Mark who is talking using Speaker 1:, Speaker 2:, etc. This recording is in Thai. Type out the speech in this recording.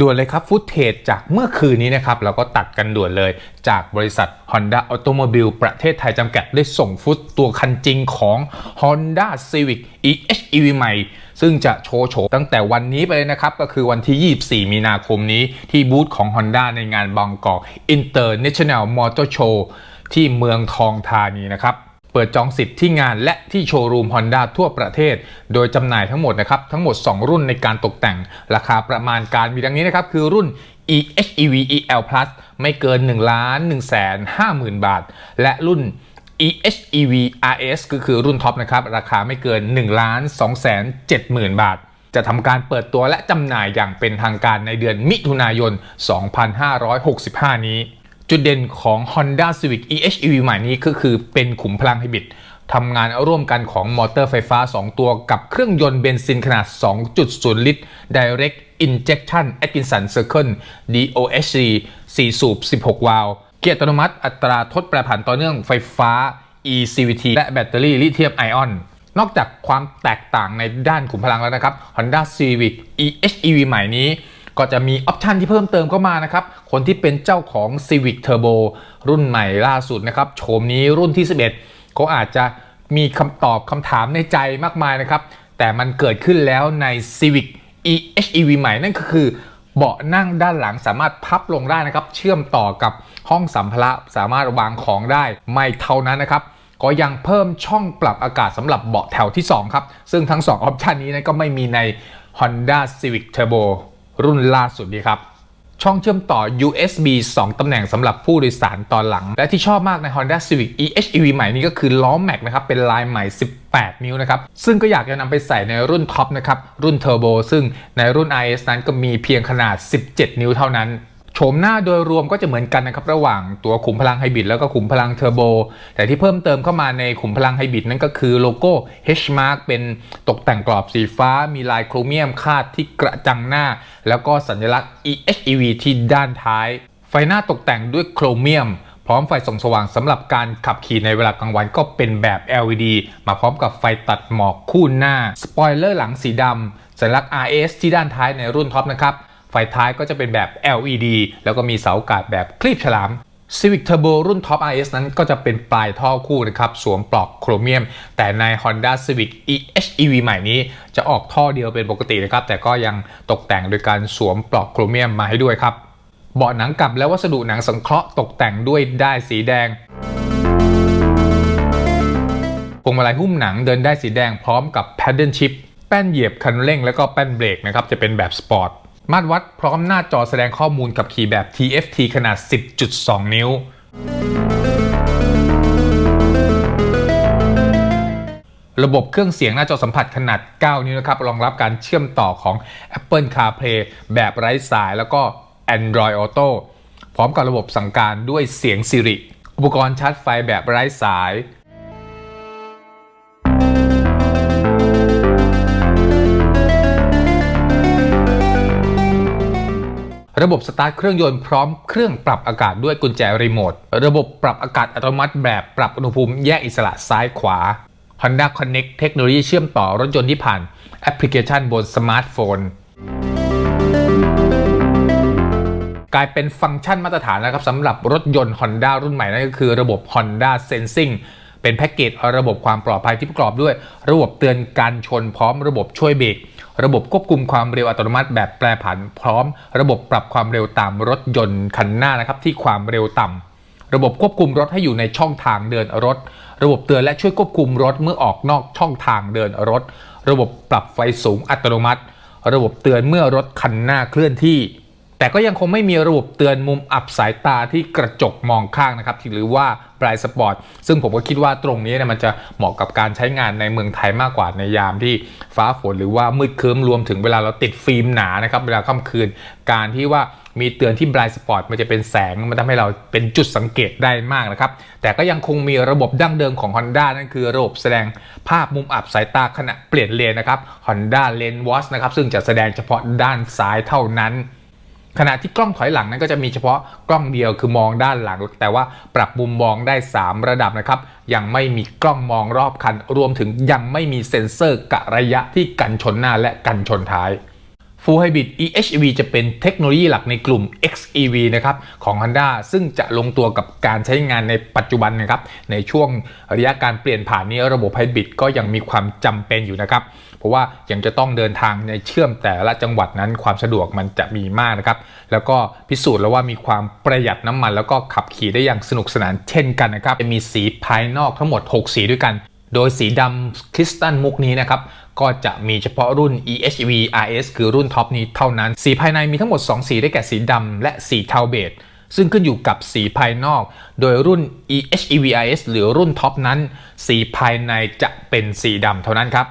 Speaker 1: ด่วนเลยครับฟุตเทจจากเมื่อคืนนี้นะครับเราก็ตัดกันด่วนเลย จากบริษัท Honda Automobile ประเทศไทยจำกัดได้ส่งฟุตตัวคันจริงของ Honda Civic EHEV ใหม่ ซึ่งจะโชว์โฉมตั้งแต่วันนี้ไปเลยนะครับ ก็คือวันที่ 24 มีนาคมนี้ที่บูธของ Honda ในงานบางกอก International Motor Show ที่เมืองทองธานีนะครับ เปิดจองสิทธิ์ที่งานและที่โชว์รูม Honda ทั่วประเทศ โดยจำหน่ายทั้งหมดนะครับทั้งหมด 2 รุ่นในการตกแต่ง ราคาประมาณการมีดังนี้นะครับคือรุ่น EHEV EL Plus ไม่เกิน1ล้าน1แสน5หมื่นบาท และรุ่น EHEV RS ก็คือรุ่นท็อปนะครับ ราคาไม่เกิน1ล้าน2แสน7หมื่นบาท จะทำการเปิดตัวและจำหน่ายอย่างเป็นทางการในเดือนมิถุนายน 2565 นี้ จุดเด่นของ Honda Civic EHEV ใหม่นี้ก็คือเป็นขุมพลังไฮบริดทำงานร่วมกันของมอเตอร์ไฟฟ้า 2 ตัวกับเครื่องยนต์เบนซินขนาด 2.0 ลิตร Direct Injection Atkinson Circle DOHC 4 สูบ 16 วาล์วเกียร์อัตโนมัติอัตราทดแปรผันต่อเนื่องไฟฟ้า eCVT และแบตเตอรี่ลิเธียมไอออน นอกจากความแตกต่างในด้านขุมพลังแล้วนะครับ Honda Civic EHEV ใหม่นี้ ก็จะมีออปชันที่เพิ่มเติมเข้ามานะครับ คนที่เป็นเจ้าของ Civic Turbo รุ่นใหม่ล่าสุดนะครับโฉมนี้รุ่นที่ 11 ก็อาจจะมีคำตอบคำถามในใจมากมายนะครับ แต่มันเกิดขึ้นแล้วใน Civic EHEV ใหม่นั่นก็คือเบาะนั่งด้านหลังสามารถพับลงได้นะครับ เชื่อมต่อกับห้องสัมภาระสามารถวางของได้ไม่เท่านั้นนะครับ ก็ยังเพิ่มช่องปรับอากาศสำหรับเบาะแถวที่ 2 ครับ ซึ่งทั้ง 2 ออปชันนี้นะก็ไม่มีใน Honda Civic Turbo รุ่นล่าสุดดีครับ ช่องเชื่อมต่อ USB 2 ตำแหน่งสำหรับผู้โดยสารตอนหลัง และที่ชอบมากใน Honda Civic EHEV ใหม่นี้ก็คือล้อแม็กนะครับ เป็นลายใหม่ 18 นิ้วนะครับ ซึ่งก็อยากจะนำไปใส่ในรุ่นท็อปนะครับ รุ่นเทอร์โบซึ่งในรุ่น RS นั้นก็มีเพียงขนาด 17 นิ้วเท่านั้น ฉมหน้าโดยรวมก็จะเหมือนกันนะครับระหว่างตัวขุมพลังไฮบริดแล้วก็ขุมพลังเทอร์โบแต่ที่เพิ่มเติมเข้ามาในขุมพลังไฮบริดนั่นก็คือโลโก้ H Mark เป็นตกแต่งกรอบสีฟ้า มีลายโครเมียมคาดที่กระจังหน้า แล้วก็สัญลักษณ์ EHEV ที่ด้านท้าย ไฟหน้าตกแต่งด้วยโครเมียม พร้อมไฟส่องสว่างสำหรับการขับขี่ในเวลากลางวันก็เป็นแบบ LED มาพร้อมกับไฟตัดหมอกคู่หน้า สปอยเลอร์หลังสีดำสัญลักษณ์ RS ที่ด้านท้ายในรุ่นท็อปนะครับ ไฟท้ายก็จะเป็นแบบ LED แล้วก็มีเสาอากาศแบบคลีบฉลาม Civic Turbo รุ่น Top RS นั้นก็จะเป็นปลายท่อคู่นะครับ สวมปลอกโครเมียม แต่ใน Honda Civic EHEV ใหม่นี้ จะออกท่อเดียวเป็นปกตินะครับ แต่ก็ยังตกแต่งโดยการสวมปลอกโครเมียมมาให้ด้วยครับ เบาะหนังกลับและวัสดุหนังสังเคราะห์ตกแต่งด้วยด้ายสีแดงพวงมาลัยหุ้มหนังเดินได้สีแดงพร้อมกับ Paddle Shift แป้นเหยียบคันเร่ง แล้วก็แป้นเบรกนะครับจะเป็นแบบสปอร์ต มาตรวัดพร้อมหน้าจอแสดงข้อมูลกับขี่แบบ TFT ขนาด 10.2 นิ้ว ระบบเครื่องเสียงหน้าจอสัมผัสขนาด 9 นิ้วนะครับ รองรับการเชื่อมต่อของ Apple CarPlay แบบไร้สายแล้วก็ Android Auto พร้อมกับระบบสั่งการด้วยเสียง Siri อุปกรณ์ชาร์จไฟแบบไร้สาย ระบบสตาร์ทเครื่องยนต์พร้อมเครื่องปรับอากาศด้วยกุญแจรีโมท ระบบปรับอากาศอัตโนมัติแบบปรับอุณหภูมิแยกอิสระซ้ายขวา Honda Connect เทคโนโลยีเชื่อมต่อรถยนต์ที่ผ่านแอปพลิเคชันบนสมาร์ทโฟน กลายเป็นฟังก์ชันมาตรฐานแล้วครับสำหรับรถยนต์ Honda รุ่นใหม่นั่นก็คือระบบ Honda Sensing เป็นแพ็กเกจระบบความปลอดภัยที่ประกอบด้วย ระบบเตือนการชนพร้อมระบบช่วยเบรก ระบบควบคุมความเร็วอัตโนมัติแบบแปรผันพร้อม ระบบปรับความเร็วตามรถยนต์คันหน้านะครับที่ความเร็วต่ำระบบควบคุมรถให้อยู่ในช่องทางเดินรถ ระบบเตือนและช่วยควบคุมรถเมื่อออกนอกช่องทางเดินรถ ระบบปรับไฟสูงอัตโนมัติ ระบบเตือนเมื่อรถคันหน้าเคลื่อนที่ แต่ก็ยังคงไม่มีระบบเตือนมุมอับสายตาที่กระจกมองข้างนะครับหรือว่าปลายสปอร์ตซึ่งผมก็คิดว่าตรงนี้เนี่ยมันจะเหมาะกับการใช้งานในเมืองไทยมากกว่าในยามที่ฟ้าฝนหรือว่ามืดครึ้มรวมถึงเวลาเราติดฟิล์มหนานะครับเวลาค่ำคืน การที่ว่ามีเตือนที่บลายสปอร์ตมันจะเป็นแสง มันทำให้เราเป็นจุดสังเกตได้มากนะครับ แต่ก็ยังคงมีระบบดั้งเดิมของ Honda นั่นคือระบบแสดงภาพมุมอับสายตาขณะเปลี่ยนเลนนะครับ Honda Lane Watch นะครับซึ่งจะแสดงเฉพาะด้านซ้ายเท่านั้น ขณะที่กล้องถอยหลังนั้นก็จะมีเฉพาะกล้องเดียวคือมองด้านหลัง แต่ว่าปรับมุมมองได้ 3 ระดับนะครับ ยังไม่มีกล้องมองรอบคัน รวมถึงยังไม่มีเซ็นเซอร์กะระยะที่กันชนหน้าและกันชนท้าย Full Hybrid EHEV จะเป็นเทคโนโลยีหลักในกลุ่ม XEV นะครับของ Honda ซึ่งจะลงตัวกับการใช้งานในปัจจุบันนะครับ ในช่วงระยะการเปลี่ยนผ่านนี้ระบบไฮบริดก็ยังมีความจำเป็นอยู่นะครับ เพราะว่ายังจะต้องเดินทางในเชื่อมแต่ละจังหวัดนั้นความสะดวกมันจะมีมากนะครับ แล้วก็พิสูจน์แล้วว่ามีความประหยัดน้ำมัน แล้วก็ขับขี่ได้อย่างสนุกสนานเช่นกันนะครับจะมีสีภายนอกทั้งหมด 6 สีด้วยกัน โดยสีดำคริสตัลมุกนี้นะครับก็จะมีเฉพาะรุ่น EHV RS คือรุ่นท็อปนี้เท่านั้น สีภายในมีทั้งหมด 2 สีได้แก่สีดำและสีเทาเบจซึ่งขึ้นอยู่กับสีภายนอก โดยรุ่น EHEVIS หรือรุ่นท็อปนั้น สีภายในจะเป็นสีดำเท่านั้นครับ